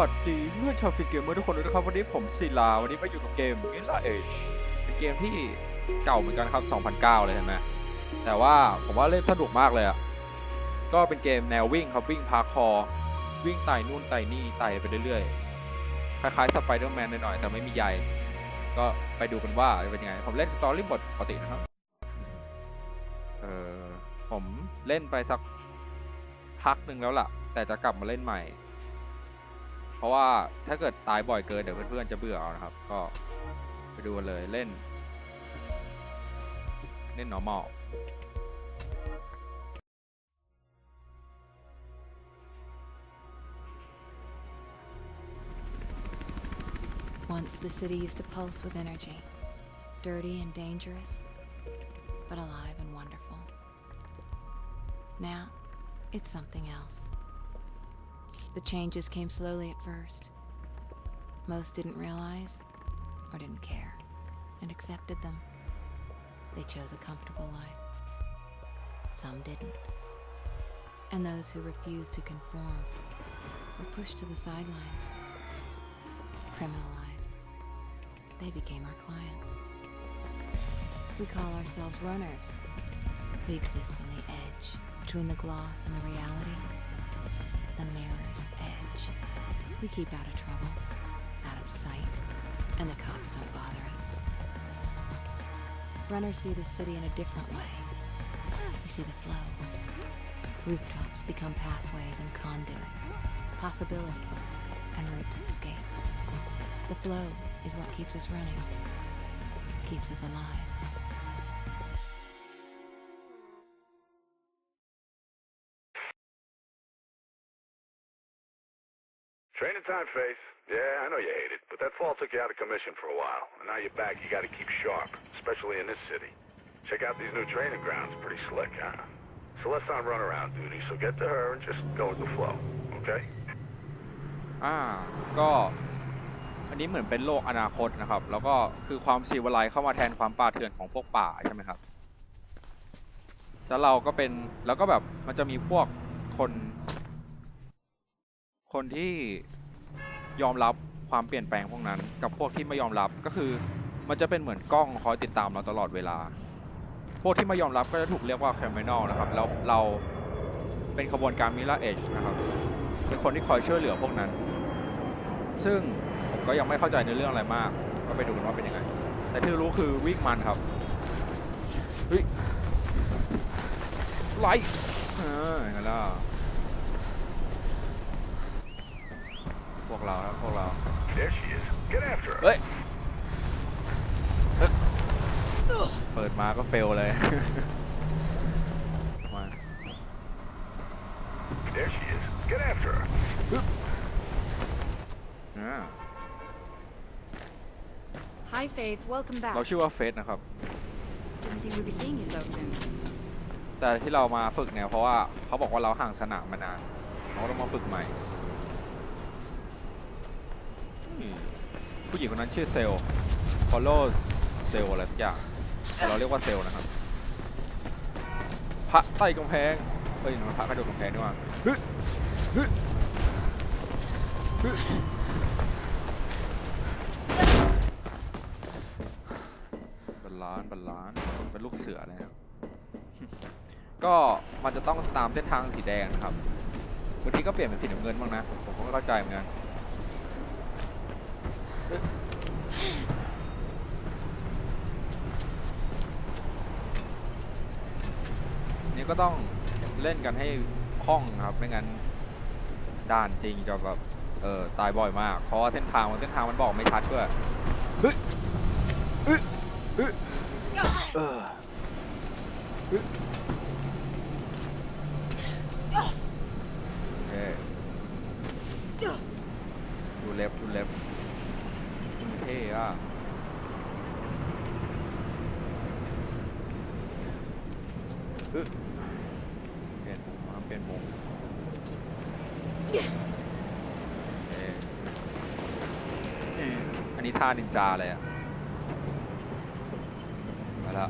สวัสดีเมื่อนชาวฟิกเกมเมอร์ทุกคนด้วยนะครับวันนี้ผมศิลาวันนี้มาอยู่กับเกม m i l a Age เป็นเกมที่เก่าเหมือนกันครับ 2009 เลยเห็นไหมแต่ว่าผมว่าเล่นสนุกมากเลยอะก็เป็นเกมแนววิ่งครับวิ่งพาร์คอร์วิ่งไต่นู่นไต่นี่ไต่ไปเรื่อยๆ คล้ายๆสไปเดอร์แมนหน่อยๆแต่ไม่มีใยก็ไปดูกันว่าเป็นยังไง ผมเล่นสตอรี่บทปกตินะครับเออผมเล่นไปสักพักหนึ่งแล้วล่ะ แต่จะกลับมาเล่นใหม่ เพราะว่าถ้าเกิดตายบ่อยเกินเดี๋ยวเพื่อนๆจะเบื่อเอานะครับ ก็ไปดูกันเลยเล่น เล่น normal Once the city used to pulse with energy. Dirty and dangerous, but alive and wonderful. Now, it's something else. The changes came slowly at first. Most didn't realize or didn't care and accepted them. They chose a comfortable life. Some didn't. And those who refused to conform were pushed to the sidelines criminalized. They became our clients. We call ourselves runners. We exist on the edge between the gloss and the reality. The mirror's edge. We keep out of trouble, out of sight, and the cops don't bother us. Runners see the city in a different way. We see the flow. Rooftops become pathways and conduits, possibilities, and routes of escape. The flow is what keeps us running, keeps us alive. Training time, Faith. Yeah, I know you hate it, but that fall took you out of commission for a while. And now you're back, you gotta keep sharp, especially in this city. Check out these new training grounds. Pretty slick, huh? Celeste's on runaround duty, so get to her and just go with the flow, okay? อ่า ก็ อันนี้เหมือนเป็นโลกอนาคตนะครับ แล้วก็คือความซีวไลซ์เข้ามาแทนความป่าเถื่อนของพวกป่าใช่ไหมครับ แล้วเราก็เป็น แล้วก็แบบ มันจะมีพวกคน คนที่ยอมรับความเปลี่ยนแปลงพวกนั้น กับพวกที่ไม่ยอมรับก็คือ มันจะเป็นเหมือนกล้องคอยติดตามเราตลอดเวลา พวกที่ไม่ยอมรับก็จะถูกเรียกว่า criminal นะครับแล้วเราเป็นขบวนการมิล r เอชนะครับ เป็นคนที่คอยช่วยเหลือพวกนั้น ซึ่งผมก็ยังไม่เข้าใจในเรื่องอะไรมาก ก็ไปดูกันว่าเป็นยังไง แต่ที่รู้คือวิ่งมันครับเฮ้ยไล่เอออย่างนั้นละ พวกเราครับพวกเรา There she is. Get after her. เฮ้ยเอ๊ะเปิดมาก็เฟลเลย มา There she is. Get after her. อ่า Hi, Faith. Welcome back. เราชื่อว่าเฟสนะครับ Didn't think we'd be seeing you so soon. แต่ที่เรามาฝึกเนี่ยเพราะว่าเขาบอกว่าเราห่างสนามมานานเราก็ต้องมาฝึกใหม่อืม ผู้หญิงคนนั้นชื่อเซล follow เซลอะไรสักอย่างแต่เราเรียกว่าเซลนะครับ พระใต้กำแพงเฮ้ยมันพระกระโดดกำแพงนี่ว่าฮึฮึฮึบัลลานบัลลานเป็นลูกเสือเลยครับก็มันจะต้องตามเส้นทางสีแดงนะครับบางทีก็เปลี่ยนเป็นสีน้ำเงินบ้างนะ ผมก็ไม่เข้าใจเหมือนกัน นี่ก็ต้องเล่นกันให้คล่องครับ ไม่งั้นด่านจริงจะแบบเออตายบ่อยมาก เพราะว่าเส้นทางมันเส้นทางมันบอกไม่ชัดด้วยเฮ้ยเฮ้ยเฮ้ยเออเฮ้ยโอเคดูเล็บดูเล็บ อะเปลี่ยนมาเปลี่ยนมุมอันนี้ท่านินจาเลยอะมาแล้ว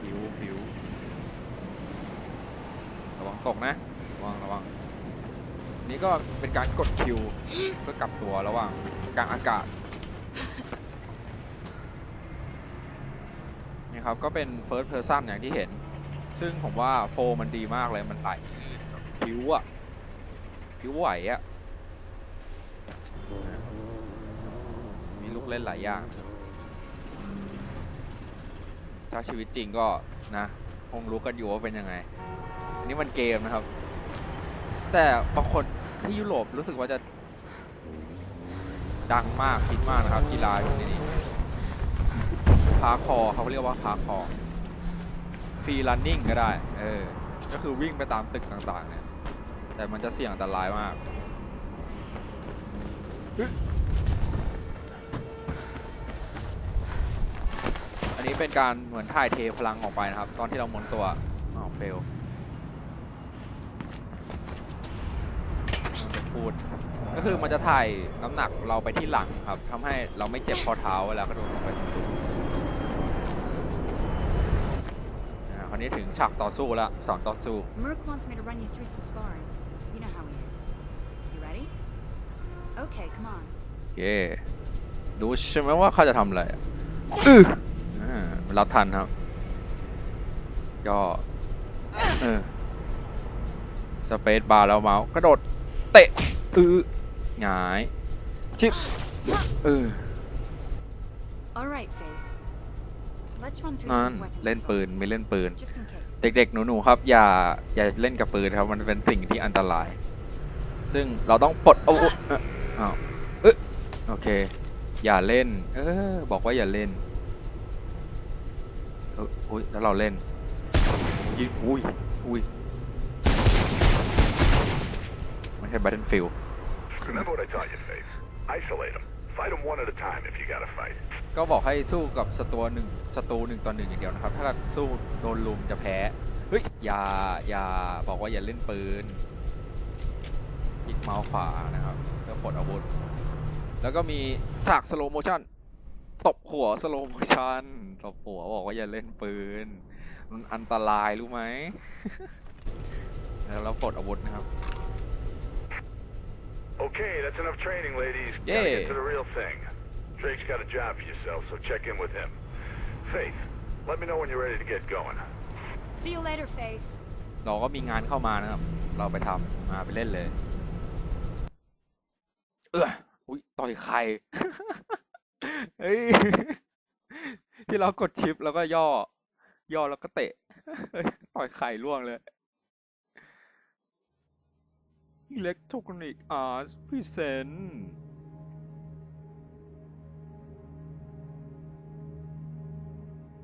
ผิวผิวระวังตกนะ ระวังระวังนนี้ก็เป็นการกดคิว เพื่อกลับตัวระหว่างกลางอากาศ ครับ ก็เป็น first person อย่างที่เห็น ซึ่งผมว่าโฟมันดีมากเลย มันไหลลื่นแบบผิวอะผิวไหวอะมีลูกเล่นหลายอย่าง ถ้าชีวิตจริงก็นะ คงรู้กันอยู่ว่าเป็นยังไงนนี้มันเกมนะครับ แต่บางคนที่ยุโรปรู้สึกว่าจะดังมากคิดมากนะครับ กีฬาอย่างนี้ พาคอเขาเรียกว่าพาคอฟรีรันนิ่งก็ได้ เออ ก็คือวิ่งไปตามตึกต่างๆเนี่ย แต่มันจะเสี่ยงอันตรายมากอันนี้เป็นการเหมือนถ่ายเทพลังออกไปนะครับ ตอนที่เราหมุนตัวอ้าวเฟลมันจะพูด ก็คือมันจะถ่ายน้ำหนักเราไปที่หลังครับทำให้เราไม่เจ็บข้อเท้าเวลากระโดดลงไปสูง อ่าคราวนี้ถึงฉากต่อสู้แล้วสอนต่อสู้ Merc wants me to run you through some sparring. You know how he is. You ready? Okay, come on. เย่ดูใช่ไหมว่าเขาจะทำอะไรอะอื้ออ่ารับทันครับ ก็เออสเปซบาร์แล้วเมาส์กระโดด เตะอือหงาย ชิปเออ All right, Faith. Let's run through นั่น some weapon เล่นปืน assaults, ไม่เล่นปืน Just in case. เด็กๆ หนูๆครับ อย่าอย่าเล่นกับปืนครับมันเป็นสิ่งที่อันตราย ซึ่งเราต้องปลดอาวุธเอ้ออ้าวเอ๊ะโอเค อย่าเล่น เออ บอกว่าอย่าเล่นเอออุ้ยแล้วเราเล่นยิงอุ้ยอุ้ยไม่ใช่ Battlefield Remember what I taught you, Faith. Isolate them. Fight them one at a time if you gotta fight. ก็บอกให้สู้กับศัตรูหนึ่งศัตรูหนึ่งต่อหนึ่งอย่างเดียวนะครับ ถ้าสู้โดนลุมจะแพ้เฮ้ยอย่าอย่าบอกว่าอย่าเล่นปืนคลิกเมาส์ขวานะครับเพื่อปลดอาวุธ แล้วก็มีฉากสโลโมชั่นตบหัวสโลโมชั่นตบหัวบอกว่าอย่าเล่นปืนมันอันตรายรู้ไหมแล้วเราปลดอาวุธนะครับ Okay, that's enough training, ladies. Yeah. Gotta get to the real thing. Drake's got a job for yourself, so check in with him. Faith, let me know when you're ready to get going. See you later, Faith. เราก็มีงานเข้ามานะครับ เราไปทำมาไปเล่นเลย เอออุ้ยต่อยใคร เฮ้ย ที่เรากดชิปแล้วก็ย่อ ย่อแล้วก็เตะ ต่อยไข่ล่วงเลย Electronic Arts Present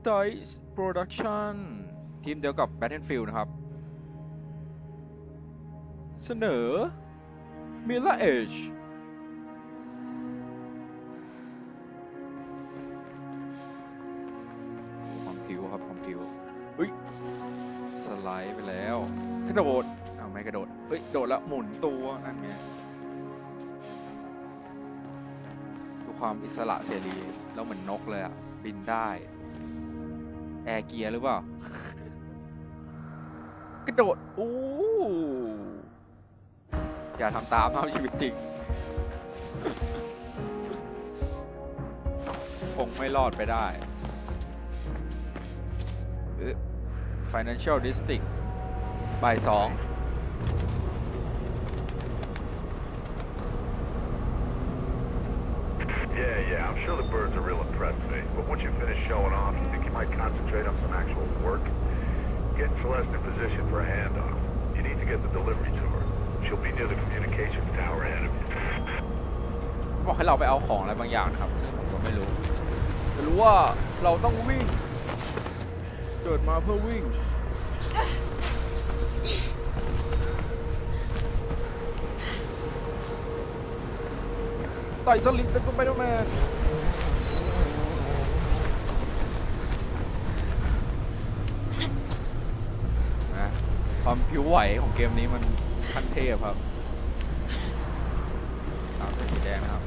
Dice Production ทีมเดียวกับ Battlefield นะครับ เสนอ Mirror Edge ความผิวครับความผิวเฮ้ย สไลด์ไปแล้ว กระโดดอ้าวไม่กระโดดเฮ้ย โดดแล้วหมุนตัวนั่นไงดูความอิสระเสรี แล้วเหมือนนกเลยอะบินได้ แอร์เกียร์หรือเปล่า กระโดด อู้ อย่าทำตามเท่าชีวิตจริง คงไม่รอดไปได้ Financial District บ่ายสอง Yeah, yeah, I'm sure the birds are real impressed, Faith. But once you finish showing off, you think you might concentrate on some actual work? Get Celeste in position for a handoff. You need to get the delivery to her. She'll be near the communications tower ahead of you. บอกให้เราไปเอาของอะไรบางอย่างนะครับซึ่งผมก็ไม่รู้แต่รู้ว่าเราต้องวิ่ง เกิดมาเพื่อวิ่ง ต่อยสลิงเป็นสไปเดอร์แมนนะความผิวไหวของเกมนี้มันขั้นเทพครับตามด้วยสีแดงนะครับ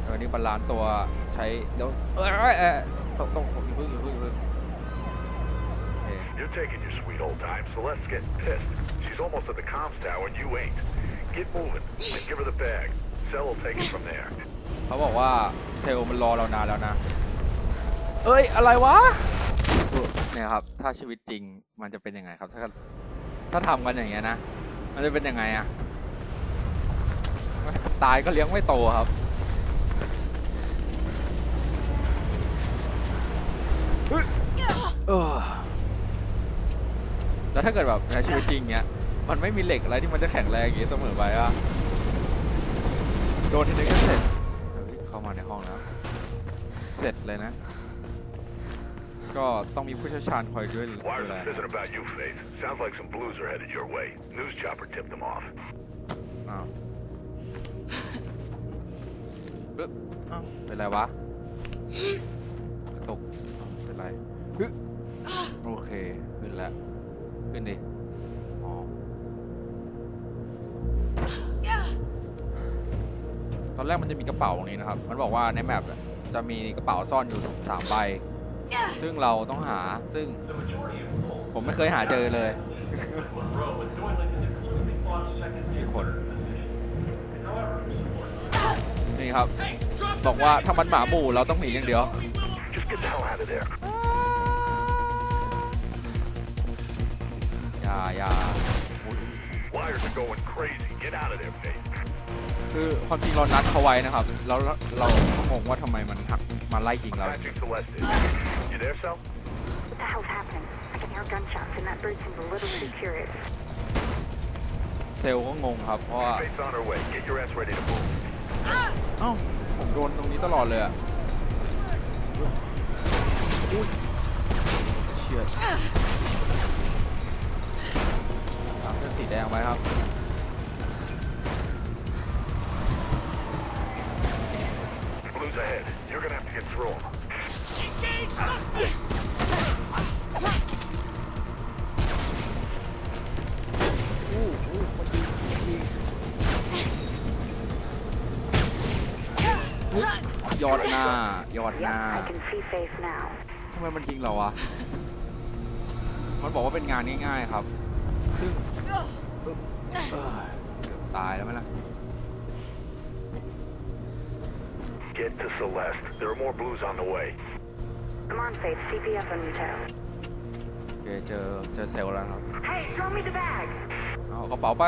แล้ววันนี้บาลานซ์ตัวใช้เดี๋ยวเอยเอยเอยต้องต้องอย่าเพึ่งอย่าเพึ่งอย่าเพึ่งโอเค You're taking your sweet old time, so let's get pissed. She's almost at the comms tower and you ain't. Get moving and give her the bag. Cell will take it from there. เขาบอกว่าเซลล์มันรอเรานานแล้วนะ เอ้ย อะไรวะเนี่ยครับ ถ้าชีวิตจริงมันจะเป็นยังไงครับ ถ้าถ้าทำกันอย่างเงี้ยนะ มันจะเป็นยังไงอะตายก็เลี้ยงไม่โตครับเออแล้วถ้าเกิดแบบในชีวิตจริงเนี้ย มันไม่มีเหล็กอะไรที่มันจะแข็งแรงอย่างงี้เสมอไปอะโดนทีนึงก็เสร็จเฮ้ยเข้ามาในห้องแล้ว เสร็จเลยนะ ก็ต้องมีผู้เชี่ยวชาญคอยด้วยดู Wires แล are fizzing about you, Faith. Sounds like some blues are headed your way. News chopper tipped them off. อ้าวปึ๊บอ้าวเป็นไรวะตกอ้าวเป็นไรฮึโอเค ขึ้นแล้ว ขึ้นดิ อ๋อ ตอนแรกมันจะมีกระเป๋าตรงนี้นะครับ มันบอกว่าในแมปจะมีกระเป๋าซ่อนอยู่สามใบ ซึ่งเราต้องหา ซึ่งผมไม่เคยหาเจอเลยมีคน นี่ครับ บอกว่าถ้ามันหมาหมู่เราต้องหนีอย่างเดียว อย่าอย่า Wires are going crazy. Get out of there, Faith. คือความจริงเรานัดเขาไว้นะครับ แล้วเราก็งงว่าทำไมมันหักมาไล่ยิงเรา Patching Celeste. in. You there, Cell? What the hell's happening? I can hear gunshots, and that bird seems a little too curious. เซลล์ก็งงครับ เพราะว่า Faith's on her way. Get your ass ready to move. เอ้าผมโดนตรงนี้ตลอดเลยอะอุ้ยเชียดตามเส้นสีแดงไว้ครับ Blues ahead. You're gonna have to get through them. ยอดหน้ายอดหน้า Yep, I can see Faith now. ทำไมมันยิงเราวะ มันบอกว่าเป็นงานง่ายๆครับ ซึ่งเอ้ยเกือบตายแล้วไหมล่ะ Get to Celeste. There are more blues on the way. Come on, Faith, CPF on your toe. โอเค เจอ เจอเซลล์แล้วครับ Hey, throw me the bag! เอากระเป๋าไป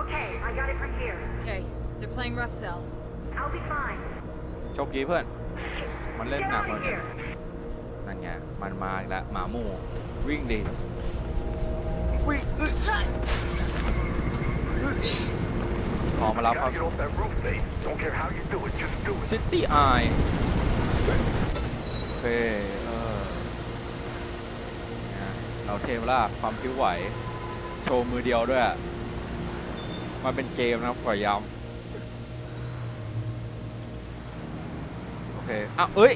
Okay, I got it from here. Okay, they're playing rough cell. I'll be fine. โชคดีเพื่อน มันเล่น Get หนัก out เล of ย here! นั่นไง มันมาอีกแล้ว หมาหมู่ วิ่งดิวิ่งอึ๊ยขอ มารับ You ครับ gotta get off that roof, Faith. Don't care how you do it. Just do it. ซิตี้ไอโอเคเออเนี่ยเราเทมล่าความผิวไหว โชว์มือเดียวด้วยมันเป็นเกมนะครับขอย้ำโอเคอะเอ้ย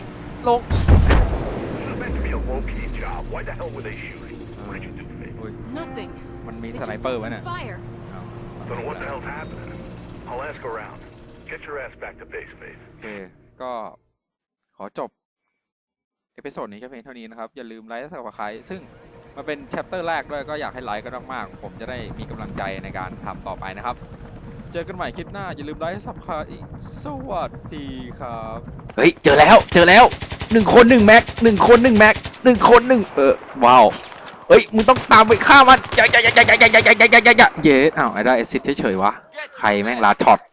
ลง This is meant to be a low-key job. Why the hell were they shooting? What did you do, Faith? อุ้ย Nothing. มันมี They ส just ไนเปอร์ไว้ opened เนี่ย fire. อ้าว Don't know what the hell's happening. I'll ask around. Get your ass back to base, Faith. โอเคก็ขอจบ เอพิโซดนี้แค่เพียงเท่านี้นะครับ อย่าลืมไลค์และสับสไครต์ซึ่งมันเป็นแชปเตอร์แรกด้วยก็อยากให้ไลค์กันมากๆ ผมจะได้มีกำลังใจในการทำต่อไปนะครับ เจอกันใหม่คลิปหน้า อย่าลืมไลค์และสับสไครต์สวัสดีครับ เฮ้ย เจอแล้ว เจอแล้วหนึ่งคนหนึ่งแม็กหนึ่งคนหนึ่งแม็กหนึ่งคนหนึ่งเออ ว้าว เฮ้ยมึงต้องตามไปฆ่ามันอย่าอย่าอย่าอย่าอย่าอย่าอย่าอย่าอย่าอย่าเย้อ้าวไอ้ได้แอซิดเฉยๆวะใครแม่งลาช็อต